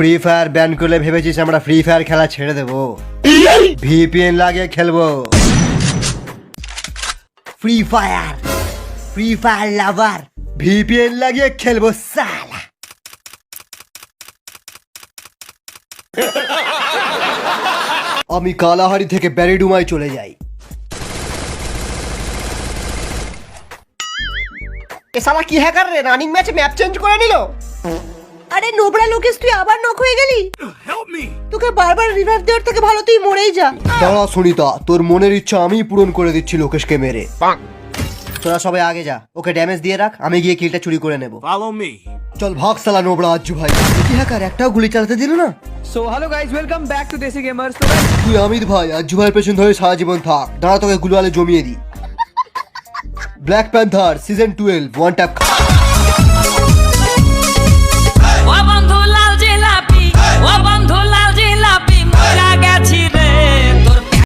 Free fire ban করলে ভেবেছিস আমরা ফ্রি ফায়ার খেলা ছেড়ে দেবো। ভিপিএন লাগিয়ে খেলব। Free Fire Free Fire lover VPN লাগিয়ে খেলব সালা। আমি কালাহারি থেকে ব্যারিডুমায় চলে যাই। এ সালা কি হ্যাকার রে? রানিং ম্যাচে ম্যাপ চেঞ্জ করে নিল? আরে নোবরা লোকেশ তুই আবার হয়ে গেলি? তোকে বারবার রিভার দেওয়ার থেকে ভালো তুই মরেই যা। দাঁড়া সুনিতা তোর মনের ইচ্ছা আমি পূরণ করে দিচ্ছি লোকেশকে মেরে। তোরা সবাই আগে যা ওকে ড্যামেজ দিয়ে রাখ আমি গিয়ে কিলটা চুরি করে নেব. চল ভাগ সালা নোবড়া আজ্জু ভাই। কি হ্যাকার একটাও গুলি চালাতে দিল না? So hello guys welcome back to Desi gamers তো তুই আমির ভাই আজ্জু ভাইয়ের পেছন ধরে সারা জীবন থাক। দাঁড়া তোকে গুলওয়ালে জমিয়ে দি Black Panther season twelve one tap